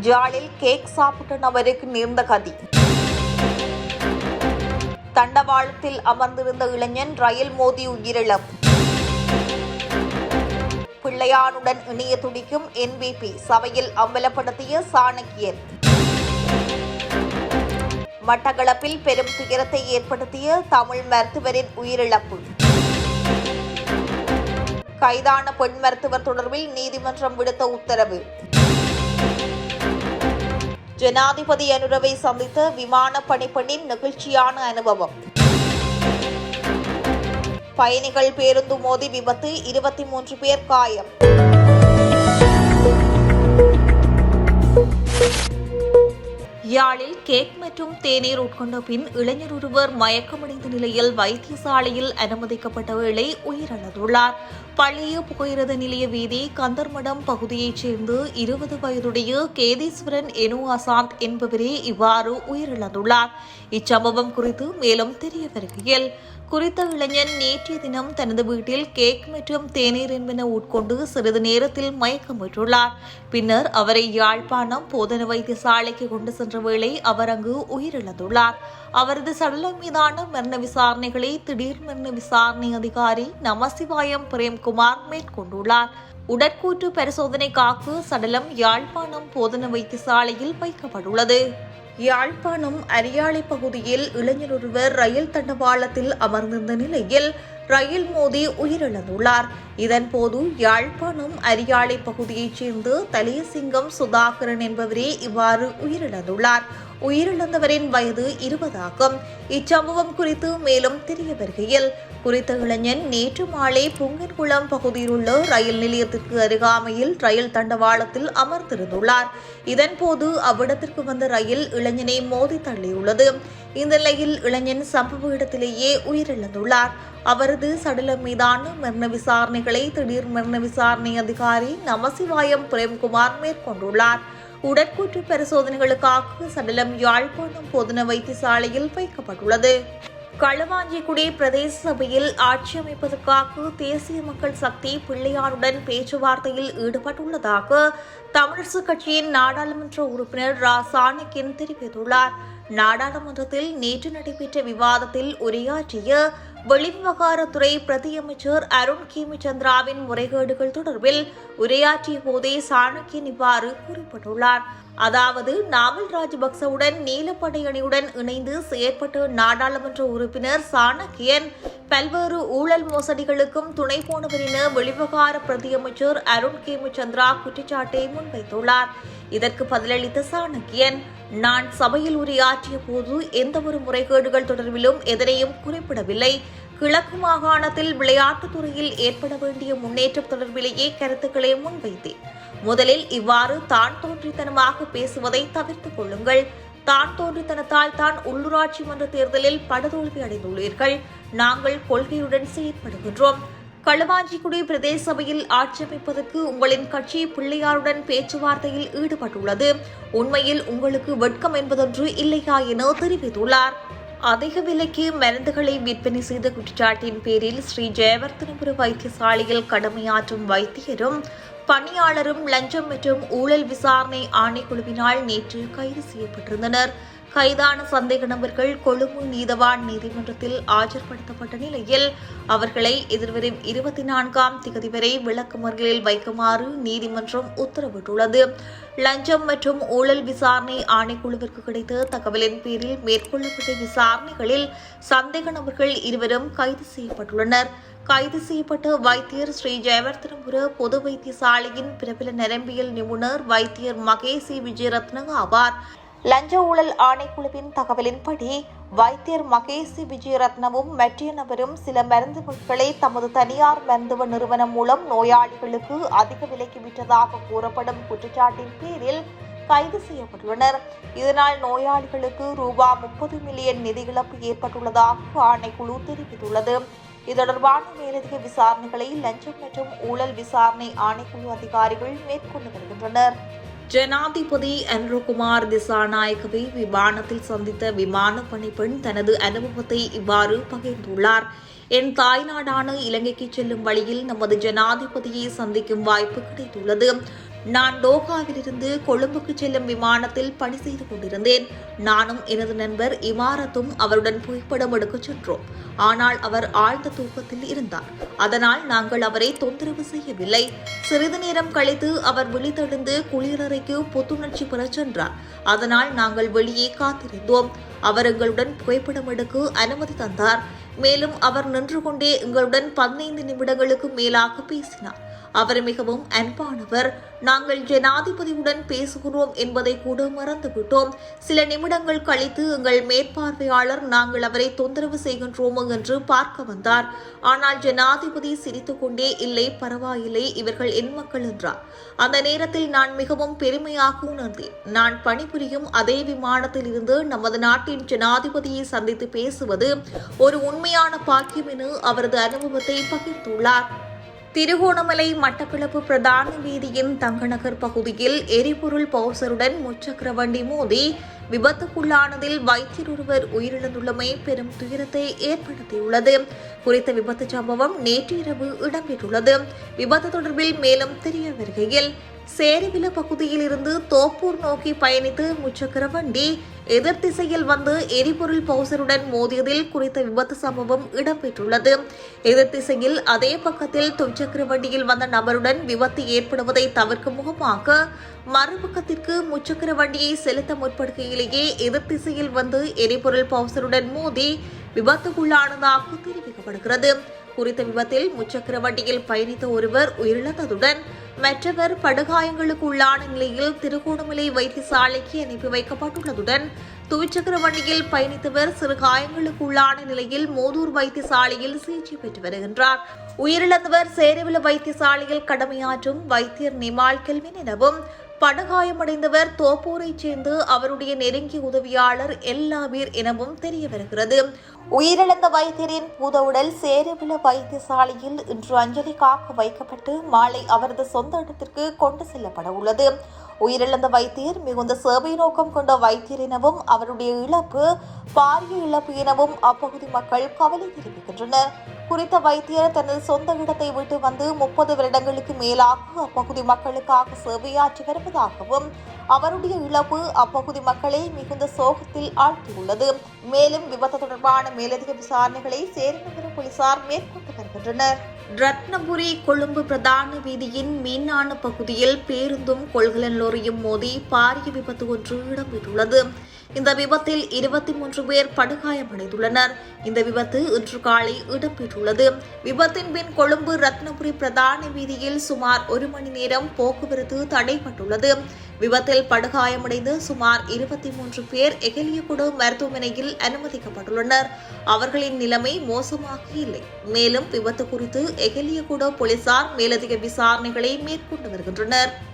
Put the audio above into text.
ஜாலில் cake சாப்பிட்ட நபருக்கு நேர்ந்த கதி. தண்டவாளத்தில் அமர்ந்திருந்த இளைஞன் ரயில் மோதி உயிரிழப்பு. பிள்ளையானுடன் இணைய துடிக்கும் என்பிபி சபையில் அம்பலப்படுத்திய சாணக்கியன் மட்டக்களப்பில் பெரும் துயரத்தை ஏற்படுத்திய தமிழ் மருத்துவரின் உயிரிழப்பு. கைதான பெண் மருத்துவர் தொடர்பில் நீதிமன்றம் விடுத்த உத்தரவு. ஜனாதிபதி அனுரவை சந்தித்த விமான பணிப்பெண்ணின் நெகிழ்ச்சியான அனுபவம். பயணிகள் பேருந்து மோதி விபத்து இருபத்தி மூன்று பேர் காயம். யாழில் கேக் மற்றும் தேநீர் உட்கொண்ட பின் இளைஞர் ஒருவர் மயக்கமடைந்த நிலையில் வைத்தியசாலையில் அனுமதிக்கப்பட்ட வேளை உயிரிழந்துள்ளார். பழைய புகையிரத நிலைய வீதி கந்தர்மடம் பகுதியைச் சேர்ந்து இருபது வயதுடைய கேதீஸ்வரன் எனு அசாந்த் என்பவரே இவ்வாறு உயிரிழந்துள்ளார். இச்சம்பவம் குறித்து மேலும் தெரிய வருகையில் குறித்த இளைஞன் நேற்றைய தினம் தனது வீட்டில் கேக் மற்றும் தேநீர் என்பன உட்கொண்டு சிறிது நேரத்தில் மயக்கமுற்றுள்ளார் பின்னர் அவரை யாழ்ப்பாணம் போதன வைத்தியசாலைக்கு கொண்டு சென்ற வேளை அவர் அங்கு உயிரிழந்துள்ளார். அவரது சடலம் மீதான மரண விசாரணைகளை திடீர் மரண விசாரணை அதிகாரி நமசிவாயம் பிரேம் பிரேம்குமார் மேற்கொண்டுள்ளார். உடற்கூற்று பரிசோதனைக்காக சடலம் யாழ்ப்பாணம் போதன வைத்தியசாலையில் வைக்கப்பட்டுள்ளது. யாழ்ப்பாணம் அரியாலை பகுதியில் இளைஞர் ஒருவர் ரயில் தண்டவாளத்தில் அமர்ந்திருந்த நிலையில் ரயில் மோதி உயிரிழந்துள்ளார். இதன்போது யாழ்ப்பாணம் அரியாலை பகுதியைச் சேர்ந்த தலியசிங்கம் சுதாகரன் என்பவரே இவ்வாறு உயிரிழந்துள்ளார். உயிரிழந்தவரின் வயது இருபதாகும். இச்சம்பவம் குறித்து மேலும் தெரிய வருகையில் குறித்த இளைஞன் நேற்று மாலை புங்கன்குளம் பகுதியில் உள்ள ரயில் நிலையத்திற்கு அருகாமையில் ரயில் தண்டவாளத்தில் அமர்ந்திருந்துள்ளார். இதன்போது அவ்விடத்திற்கு வந்த ரயில் இளைஞனை மோதி தள்ளியுள்ளது. இந்த நிலையில் இளைஞன் சம்பவ இடத்திலேயே உயிரிழந்துள்ளார். அவரது சடலம் மீதான மரண விசாரணைகளை திடீர் மரண விசாரணை அதிகாரி நமசிவாயம் பிரேம்குமார் மேற்கொண்டுள்ளார். உடற்கூற்று பரிசோதனைகளுக்காக சடலம் யாழ்ப்பாணம் போதன வைத்தியசாலையில் வைக்கப்பட்டுள்ளது. களுவாஞ்சிக்குடி பிரதேச சபையில் ஆட்சி அமைப்பதற்காக தேசிய மக்கள் சக்தி பிள்ளையாருடன் பேச்சுவார்த்தையில் ஈடுபட்டுள்ளதாக தமிழரசு கட்சியின் நாடாளுமன்ற உறுப்பினர் ரா சாணக்கியன் தெரிவித்துள்ளார். நாடாளுமன்றத்தில் நேற்று நடைபெற்ற விவாதத்தில் உரையாற்றிய வெளிவிவகாரத்துறை பிரதியமைச்சர் அருண் கேமிச்சந்திராவின் முறைகேடுகள் தொடர்பில் உரையாற்றிய போதே சாணக்கியன் இவ்வாறு குறிப்பிட்டுள்ளார். அதாவது நாமல் ராஜபக்சவுடன் நீலப்படை அணியுடன் இணைந்து செயற்பட்ட நாடாளுமன்ற உறுப்பினர் சாணக்கியன் பல்வேறு ஊழல் மோசடிகளுக்கும் துணை போனவர் என வெளிவிவகார பிரதியமைச்சர் அருண் கேமிச்சந்திரா குற்றச்சாட்டை முன்வைத்துள்ளார். இதற்கு பதிலளித்த சாணக்கியன் நான் சபையில் உரையாற்றிய போது எந்தவொரு முறைகேடுகள் தொடர்பிலும் எதனையும் குறிப்பிடவில்லை. கிழக்கு மாகாணத்தில் விளையாட்டுத் துறையில் ஏற்பட வேண்டிய முன்னேற்றம் தொடர்பிலேயே கருத்துக்களை முன்வைத்தேன். முதலில் இவ்வாறு தான் தோன்றித்தனமாக பேசுவதை தவிர்த்துக் கொள்ளுங்கள். தான் தோன்றித்தனத்தால் தான் உள்ளூராட்சி மன்ற தேர்தலில் படுதோல்வி அடைந்துள்ளீர்கள். நாங்கள் கொள்கையுடன் செயற்படுகின்றோம். களுவாஞ்சிக்குடி பிரதேச சபையில் ஆட்சி உங்களின் கட்சி பிள்ளையாருடன் பேச்சுவார்த்தையில் ஈடுபட்டுள்ளது. உண்மையில் உங்களுக்கு வெட்கம் என்பதொன்று இல்லையா என தெரிவித்துள்ளார். அதிக விலைக்கு மருந்துகளை விற்பனை செய்த குற்றச்சாட்டின் பேரில் ஸ்ரீ ஜெயவர்த்தனபுர வைத்தியசாலையில் கடமையாற்றும் வைத்தியரும் பணியாளரும் லஞ்சம் மற்றும் ஊழல் விசாரணை ஆணைக்குழுவினால் நேற்று கைது செய்யப்பட்டிருந்தனர். கைதான சந்தேக நபர்கள் கொழும்பு நீதவான் நீதிமன்றத்தில் ஆஜர்படுத்தப்பட்ட நிலையில் அவர்களை எதிர்வரும் இருபத்தி நான்காம் திகதி வரை விளக்குமறியலில் வைக்குமாறு நீதிமன்றம் உத்தரவிட்டுள்ளது. லஞ்சம் மற்றும் ஊழல் விசாரணை ஆணைக்குழுவிற்கு கிடைத்த தகவலின் பேரில் மேற்கொள்ளப்பட்ட விசாரணைகளில் சந்தேக நபர்கள் இருவரும் கைது செய்யப்பட்டுள்ளனர். கைது செய்யப்பட்ட வைத்தியர் ஸ்ரீ ஜெயவர்தனபுர பொது வைத்தியசாலையின் பிரபல நரம்பியல் நிபுணர் வைத்தியர் மகேசி விஜயரத்ன ஆவார். லஞ்ச ஊழல் ஆணைக்குழுவின் தகவலின்படி வைத்தியர் மகேசி விஜயரத்னமும் மற்ற நபரும் சில மருந்து பொருட்களை தமது தனியார் மருந்துவ நிறுவனம் மூலம் நோயாளிகளுக்கு அதிக விலைக்கு விற்றதாக கூறப்படும் குற்றச்சாட்டின் பேரில் கைது செய்யப்பட்டுள்ளனர். இதனால் நோயாளிகளுக்கு ரூபா முப்பது மில்லியன் நிதி இழப்பு ஏற்பட்டுள்ளதாக ஆணைக்குழு தெரிவித்துள்ளது. இது தொடர்பான மேலதிக விசாரணைகளை லஞ்சம் மற்றும் ஊழல் விசாரணை ஆணைக்குழு அதிகாரிகள் மேற்கொண்டு வருகின்றனர். ஜனாதிபதி அன்ருகுமார் திசாநாயகவை விமானத்தில் சந்தித்த விமான பணிப்பெண் தனது அனுபவத்தை இவ்வாறு பகிர்ந்துள்ளார். என் தாய்நாடான இலங்கைக்கு செல்லும் வழியில் நமது ஜனாதிபதியை சந்திக்கும் வாய்ப்பு கிடைத்துள்ளது. நான் டோகாவிலிருந்து கொழும்புக்கு செல்லும் விமானத்தில் பணி செய்து கொண்டிருந்தேன். நானும் எனது நண்பர் இமாரத்தும் அவருடன் புகைப்படம் எடுக்கச் சென்றோம். ஆனால் அவர் ஆழ்ந்த தூக்கத்தில் இருந்தார். அதனால் நாங்கள் அவரை தொந்தரவு செய்யவில்லை. சிறிது நேரம் கழித்து அவர் விழித்தெழுந்து குளிரறைக்கு புத்துணர்ச்சி பெறச் சென்றார். அதனால் நாங்கள் வெளியே காத்திருந்தோம். அவர் எங்களுடன் புகைப்படம் எடுக்க அனுமதி தந்தார். மேலும் அவர் நின்று கொண்டே எங்களுடன் பதினைந்து நிமிடங்களுக்கு மேலாக பேசினார். அவர் மிகவும் அன்பானவர். நாங்கள் ஜனாதிபதியுடன் பேசுகிறோம் என்பதை கூட மறந்துவிட்டோம். சில நிமிடங்கள் கழித்து எங்கள் மேற்பார்வையாளர் நாங்கள் அவரை தொந்தரவு செய்கின்றோமோ என்று பார்க்க வந்தார். ஆனால் ஜனாதிபதி சிரித்துக்கொண்டே இல்லை பரவாயில்லை இவர்கள் என் மக்கள் என்றார். அந்த நேரத்தில் நான் மிகவும் பெருமையாக உணர்ந்தேன். நான் பணிபுரியும் அதே விமானத்தில் இருந்து நமது நாட்டின் ஜனாதிபதியை சந்தித்து பேசுவது ஒரு உண்மையான பாக்கியம் என அவரது அனுபவத்தை பகிர்ந்துள்ளார். திருகோணமலை மட்டக்களப்பு பிரதான வீதியின் தங்கநகர் பகுதியில் எரிபொருள் பௌசருடன் முச்சக்கர வண்டி மோதி விபத்துக்குள்ளானதில் வைத்தியர் ஒருவர் உயிரிழந்துள்ளமை பெரும் துயரத்தை ஏற்படுத்தியுள்ளது. குறித்த விபத்து சம்பவம் நேற்று இரவு இடம்பெற்றுள்ளது. விபத்து தொடர்பில் மேலும் தெரிய வருகையில் சேரிவில பகுதியில் இருந்து தோப்பூர் நோக்கி பயணித்து முச்சக்கர வண்டி எதிர் திசையில் வந்து எரிபொருள் பவுசருடன் மோதியதில் குறித்த விபத்து சம்பவம் இடம்பெற்றுள்ளது. எதிர் திசையில் அதே பக்கத்தில் துச்சக்கர வண்டியில் வந்த நபருடன் விபத்து ஏற்படுவதை தவிர்க்கும் முகமாக மறுபக்கத்திற்கு முச்சக்கர வண்டியை செலுத்த முற்படுகையிலேயே எதிர் திசையில் வந்து எரிபொருள் பவுசருடன் மோதி விபத்துக்குள்ளானதாக தெரிவிக்கப்படுகிறது. குறித்த விபத்தில் முச்சக்கர வண்டியில் பயணித்த ஒருவர் உயிரிழந்ததுடன் மற்றவர் படுகாயங்களுக்கு உள்ளான நிலையில் திருகோணமலை வைத்தியசாலைக்கு அனுப்பி வைக்கப்பட்டுள்ளதுடன் துவிச்சக்கர வண்டியில் பயணித்தவர் சிறு காயங்களுக்கு உள்ளான நிலையில் மோதூர் வைத்தியசாலையில் சிகிச்சை பெற்று வருகின்றார். உயிரிழந்தவர் சேரவில வைத்தியசாலையில் கடமையாற்றும் வைத்தியர் நிமால் கெல்வின் எனவும் படுகாயமடைந்தவர் தோப்பூரைச் சேர்ந்து அவருடைய நெருங்கிய உதவியாளர் எல்லாவீர் எனவும் தெரிய வருகிறது உயிரிழந்த வைத்தியரின் பூதவுடல் சேரவில வைத்தியசாலையில் இன்று அஞ்சலிக்காக வைக்கப்பட்டு மாலை அவரது சொந்த இடத்திற்கு கொண்டு செல்லப்பட உள்ளது. உயிரிழந்த வைத்தியர் மிகுந்த சேவை நோக்கம் கொண்ட வைத்தியர் எனவும் அவருடைய இழப்பு பாரிய இழப்பு எனவும் அப்பகுதி மக்கள் கவலை தெரிவிக்கின்றனர். குறித்த வைத்தியர் தனது சொந்த இடத்தை விட்டு வந்து முப்பது வருடங்களுக்கு மேலாக அப்பகுதி மக்களுக்காக சேவையாற்றி வருவதாகவும் அவருடைய இழப்பு அப்பகுதி மக்களை மிகுந்த சோகத்தில் ஆழ்த்தியுள்ளது. மேலும் விபத்து தொடர்பான மேலதிக விசாரணைகளை சேரநகர போலீசார் மேற்கொண்டு வருகின்றனர். ரத்னபுரி கொழும்பு பிரதான வீதியின் மீனான பகுதியில் பேருந்தும் கொள்கலன் லோரியும் மோதி பாரிய விபத்து ஒன்று இடம்பெற்றுள்ளது. இந்த விபத்தில் இருபத்தி மூன்று பேர் படுகாயமடைந்துள்ளனர். இந்த விபத்து இன்று காலை இடம்பெற்றுள்ளது. விபத்தின் பின் கொழும்பு ரத்னபுரி பிரதான வீதியில் சுமார் ஒரு மணி நேரம் போக்குவரத்து தடைப்பட்டுள்ளது விபத்தில் படுகாயமடைந்து சுமார் இருபத்தி மூன்று பேர் எகலியகுடு மருத்துவமனையில் அனுமதிக்கப்பட்டுள்ளனர். அவர்களின் நிலைமை மோசமாக இல்லை. மேலும் விபத்து குறித்து எகலியகுடு போலீசார் மேலதிக விசாரணைகளை மேற்கொண்டு வருகின்றனர்.